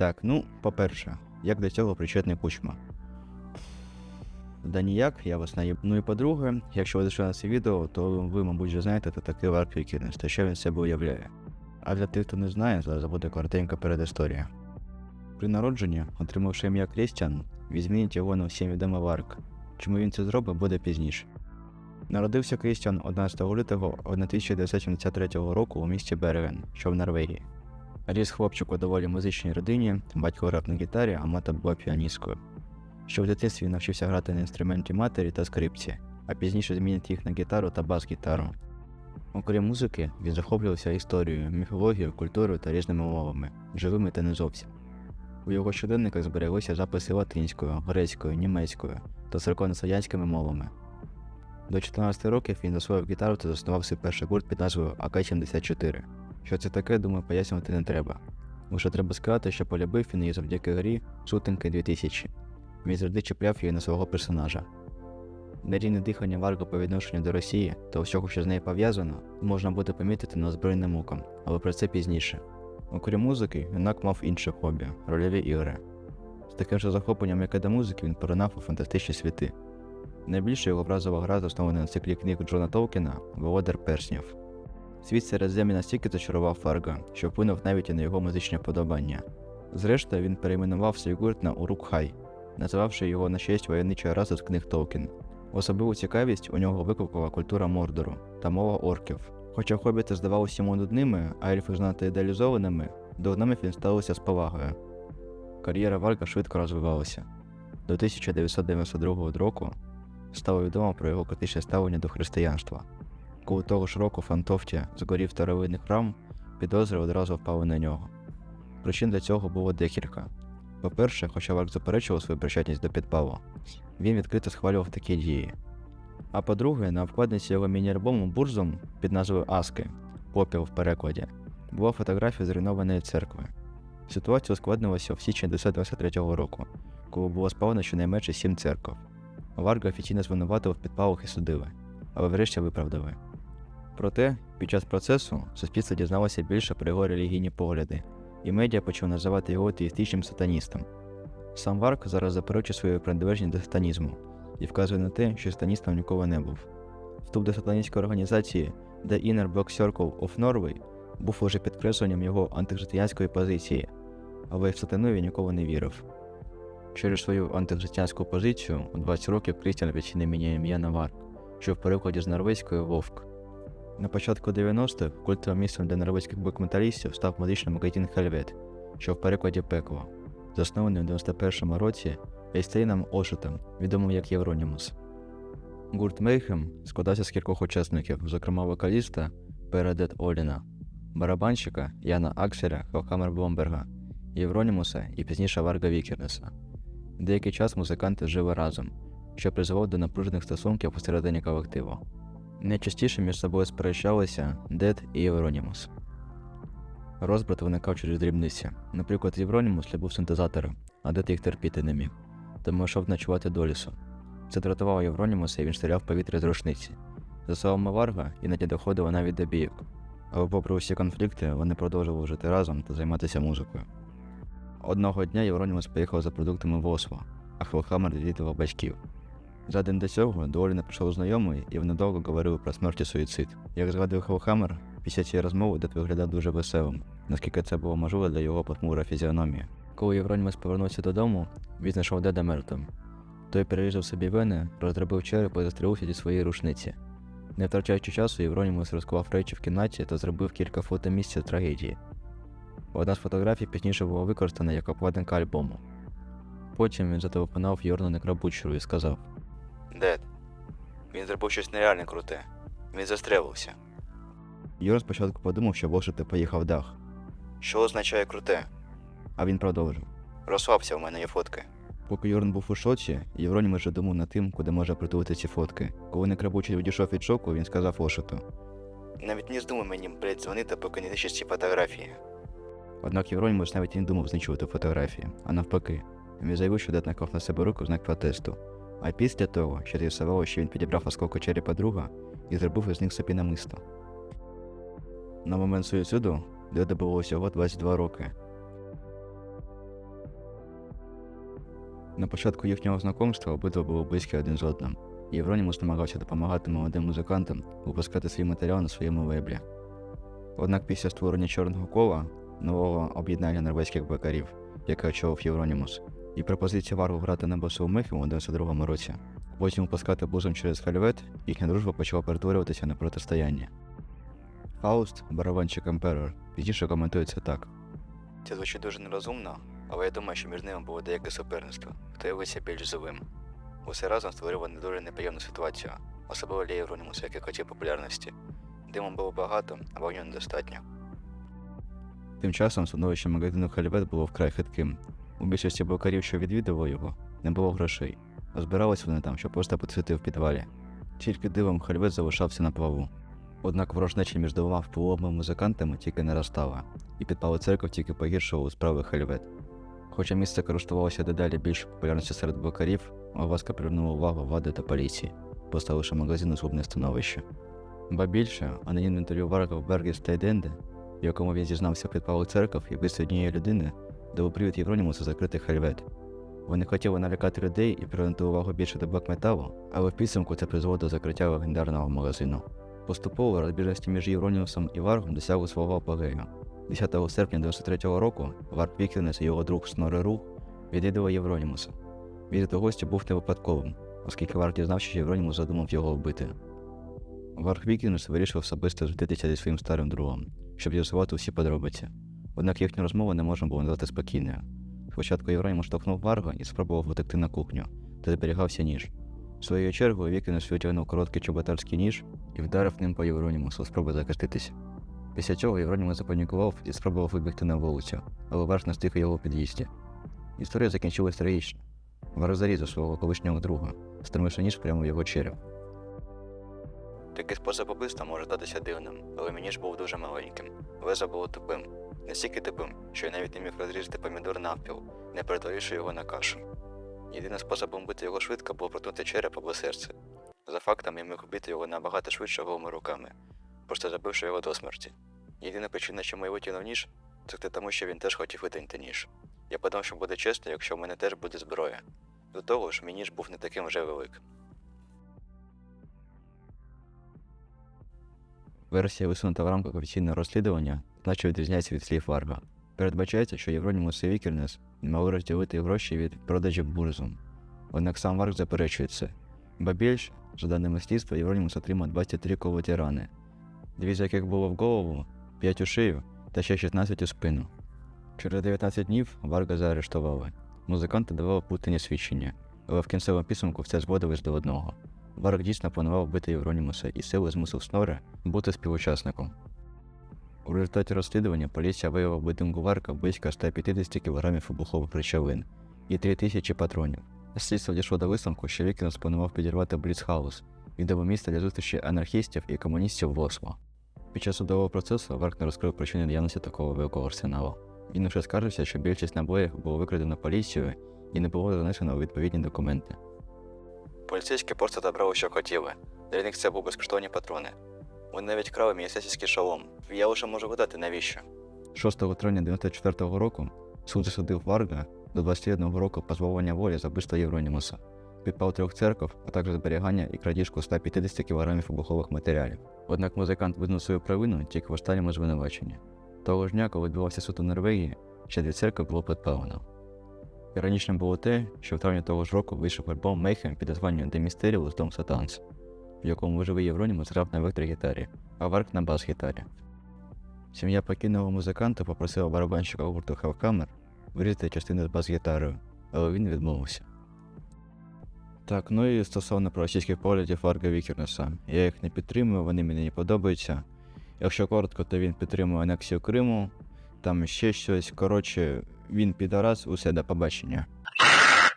Так, ну, по-перше, як до цього причетний кучма? Да ніяк, я вас наїб. Ну і по-друге, якщо ви зайшли на це відео, то ви, мабуть, вже знаєте, хто такий Варк Вікінес та що він себе уявляє. А для тих, хто не знає, зараз буде коротенька передісторія. При народженні, отримавши ім'я Крістіан, візьміть його на всім відомий Варк. Чому він це зробить, буде пізніше. Народився Крістіан 11 лютого 1973 року у місті Берген, що в Норвегії. Ріс хлопчик у доволі музичній родині, батько грав на гітарі, а мати була піаністкою. Що в дитинстві він навчився грати на інструменті матері та скрипці, а пізніше змінити їх на гітару та бас-гітару. Окрім музики, він захоплювався історією, міфологією, культурою та різними мовами, живими та не зовсім. У його щоденниках збереглися записи латинською, грецькою, німецькою та церковнослов'янськими мовами. До 14 років він засвоїв гітару та заснував свій перший гурт під назвою АК-74. Що це таке, думаю, пояснювати не треба. Лише треба сказати, що полюбив він її завдяки грі Сутинки 2000. Він завжди чіпляв її на свого персонажа. Нерівне дихання Варго по відношенню до Росії та усього, що з нею пов'язано, можна буде помітити на збройним оком, але про це пізніше. Окрім музики, юнак мав інше хобі рольові ігри. З таким же захопленням, як і до музики, він поринав у фантастичні світи. Найбільше його вразова гра заснована на циклі книг Джона Толкіна Володар Перснів. Світ серед землі настільки зачарував Фарго, що вплинув навіть і на його музичне вподобання. Зрештою, він перейменував свій гурт на Урукхай, називавши його на честь воєнничої раси з книг Толкін. Особливу цікавість у нього викликала культура Мордору та мова орків. Хоча хобіти здавалися йому нудними, а ельфи знати ідеалізованими, до гномів він ставився з повагою. Кар'єра Варка швидко розвивалася. До 1992 року стало відомо про його критичне ставлення до християнства. Коли того ж року в Фантофті згорів старовинний храм, підозри одразу впали на нього. Причин для цього було декілька. По-перше, хоча Варк заперечував свою причетність до підпалу, він відкрито схвалював такі дії. А по-друге, на обкладинці його міні-альбому Бурзум під назвою Аски попіл в перекладі була фотографія зруйнованої церкви. Ситуація ускладнилася в січні 1923 року, коли було спалено щонайменше сім церков. Варга офіційно звинуватив в підпалах і судили, але врешті виправдали. Проте, під час процесу суспільство дізналося більше про його релігійні погляди, і медіа почали називати його теїстичним сатаністом. Сам Варк зараз заперечує свою приналежність до сатанізму і вказує на те, що сатаністом ніколи не був. Вступ до сатаністської організації The Inner Block Circle of Norway був лише підкресленням його антихристиянської позиції, але в сатану він ніколи не вірив. Через свою антихристиянську позицію у 20 років Крістіан офіційно міняє ім'я на Варк, що в перекладі з норвезької вовк. На початку 90-х культовим місцем для норвезьких букметалістів став музичний магазин Хельвет, що в перекладі пекло, заснований у 91-му році Ейстейном Ошетом, відомим як Євронімус. Гурт Мейхем складався з кількох учасників, зокрема вокаліста Передет Оліна, барабанщика Яна Акселя Хелхамер Бломберга, Євронімуса і пізніше Варга Вікернеса. Деякий час музиканти жили разом, що призвело до напружених стосунків посередині колективу. Найчастіше між собою сперечалися Дед і Євронімус. Розбрат виникав через дрібниці. Наприклад, Євронімус любив синтезатори, а Дед їх терпіти не міг, тому йшов ночувати до лісу. Це дратувало Євронімуса і він стріляв повітря з рушниці. За словами Варга, іноді доходило навіть до бійок. Але попри усі конфлікти, вони продовжували жити разом та займатися музикою. Одного дня Євронімус поїхав за продуктами в Осло, а Хелхамер відвідував батьків. За день до цього до Оліна прийшов знайомий, і вони довго говорили про смерть і суїцид. Як згадує Хелхамер, після цієї розмови Дед виглядав дуже веселим, наскільки це було можливо для його похмура фізіономії. Коли Євронімус повернувся додому, він знайшов Деда мертвим. Той перерізав собі вени, роздробив череп і застрілився зі своєї рушниці. Не втрачаючи часу, Євронімус розклав речі в кімнаті та зробив кілька фото місця трагедії. Одна з фотографій пізніше була використана як обкладинка альбому. Потім він зателефонував Йорну Некрабучеру і сказав: Дед, він зробив щось нереально круте. Він застрелився. Йорн спочатку подумав, що Вошити поїхав дах. Що означає круте? А він продовжив. Розслабся, у мене є фотки. Поки Йорн був у шоці, Євронім вже думав над тим, куди може притулити ці фотки. Коли Некрабучий відійшов від шоку, він сказав Ошиту. Навіть не здумай мені, блядь, дзвонити, поки не знищиш ці фотографії. Однак Євронімус навіть і не думав знищувати фотографії, а навпаки, він заявив, що Дед наклав на себе руку в знак протесту. А після того, що з'ясувало, що він підібрав осколки черепа друга і зробив із них собі намисто. На момент суїциду Деду було всього 22 роки. На початку їхнього знайомства обидва були близькі один з одним. Євронімус намагався допомагати молодим музикантам випускати свій матеріал на своєму лейблі. Однак після створення чорного кола, нового об'єднання норвезьких бекарів, яке очолив Євронімус, і пропозиція Варгу грати на басу у Мехі у 92 році, потім випускати бузом через хальвет, їхня дружба почала перетворюватися на протистояння. Фауст, барабанщик Emperor, пізніше коментує це так. Це звучить дуже нерозумно, але я думаю, що між ними було деяке суперництво, хто явився більш живим. Усе разом створило не дуже неприємну ситуацію, особливо для Євронімуса, який хотів популярності. Диму було багато, а вогню недостатньо. Тим часом становище магазину Хальвет було вкрай хитким. У більшості блокарів, що відвідували його, не було грошей, а збирались вони там, щоб просто посидіти в підвалі. Тільки дивом Хальвет залишався на плаву. Однак ворожнеча між двома впливовими музикантами тільки наростала, і підпали церков тільки погіршував справи Хальвет. Хоча місце користувалося дедалі більшою популярністю серед блокарів, Лаваска привернула увагу влади та поліції, поставивши магазин у згубне становище. Ба більше, анонімне інтерв'ю Варга в Бергі Стейденде, в якому він зізнався підпалу церков і вбивстві однієї людини, дав привід Євронімусу закрити хальвет. Вони хотіли налякати людей і привернути увагу більше до блек-металу, але в підсумку це призвело до закриття легендарного магазину. Поступово розбіжності між Євронімусом і Варгом досягли свого апогею. 10 серпня 93-го року Варк Вікінес і його друг Снори Рух відвідали Євронімуса. Візит у гості був не випадковим, оскільки Варк дізнався, що Євронімус задумав його вбити. Варк Вікінес вирішив особисто зустрітися зі своїм старим другом, щоб з'ясувати усі подробиці. Однак їхню розмову не можна було назвати спокійною. Спочатку Євронімус штовхнув Варга і спробував витекти на кухню, де зберігався ніж. Своєю чергою Вікінес витягнув короткий чоботарський ніж і вдарив ним по Євронімусу, спроби захиститися. Після цього Євронімус запанікував і спробував вибігти на вулицю, але Варг настиг у його під'їзді. Історія закінчилась трагічно. Варг зарізав свого колишнього друга, стримивши ніж прямо в його череп. Такий спосіб убивства може здатися дивним, але мені ж був дуже маленьким. Лезо було тупим, настільки тупим, що я навіть не міг розрізати помідор навпіл, не перетворивши його на кашу. Єдиним способом бити його швидко було проткнути череп або серце. За фактом я міг убити його набагато швидше голими руками, просто забивши його до смерті. Єдина причина, чому я витягнув ніж, це тому, що він теж хотів витягнути ніж. Я подумав, що буде чесно, якщо в мене теж буде зброя. До того ж, мій ніж був не таким вже великим. Версія, висунута в рамках офіційного розслідування, значно відрізняється від слів Варга. Передбачається, що Євронімус і Вікернес не могли розділити гроші від продажі бурзом. Однак сам Варг заперечує це. Ба більше, за даними слідства, Євронімус отримав 23 колоті рани, дві з яких було в голову, 5 у шию та ще 16 у спину. Через 19 днів Варга заарештували. Музиканти давали путані свідчення, але в кінцевому підсумку все зводилось до одного. Варк дійсно планував бити Євронімуса і сили змусив Снора бути співучасником. У результаті розслідування поліція виявила в будинку Варка близько 150 кг вибухових речовин і 3000 патронів. Слідство дійшло до висновку, що Вікінс планував підірвати Бліцхаус, відоме місце для зустрічі анархістів і комуністів в Осло. Під час судового процесу Варк не розкрив причини наявності такого великого арсеналу. Він лише скаржився, що більшість набоїв було викрадено поліцією і не було занесено у відповідні документи. Поліцейські просто забрали, що хотіли. Для них це були безкоштовні патрони. Вони навіть крали міністерський шолом. Я лише можу видати навіщо. 6 травня 94 року суд засудив Варга до 21 року позбавлення волі за вбивство Євронімуса, підпал трьох церков, а також зберігання і крадіжку 150 кг вибухових матеріалів. Однак музикант визнав свою провину тільки в останньому звинуваченні. Того ж дня, коли відбувався суд у Норвегії, ще дві церкви було підпалено. Іронічним було те, що в травні того ж року вийшов альбом Mayhem під названням The Mysterious Dom Satans, в якому живий Євронімус грав на електрогітарі, а Варк на бас-гітарі. Сім'я покійного музиканта попросила барабанщика гурту Hellhammer вирізати частину з бас-гітарою, але він відмовився. Так, ну і стосовно проросійських поглядів Варга Вікернеса. Я їх не підтримую, вони мені не подобаються. Якщо коротко, то він підтримує анексію Криму, там ще щось. Коротше, він підарас, усе до побачення.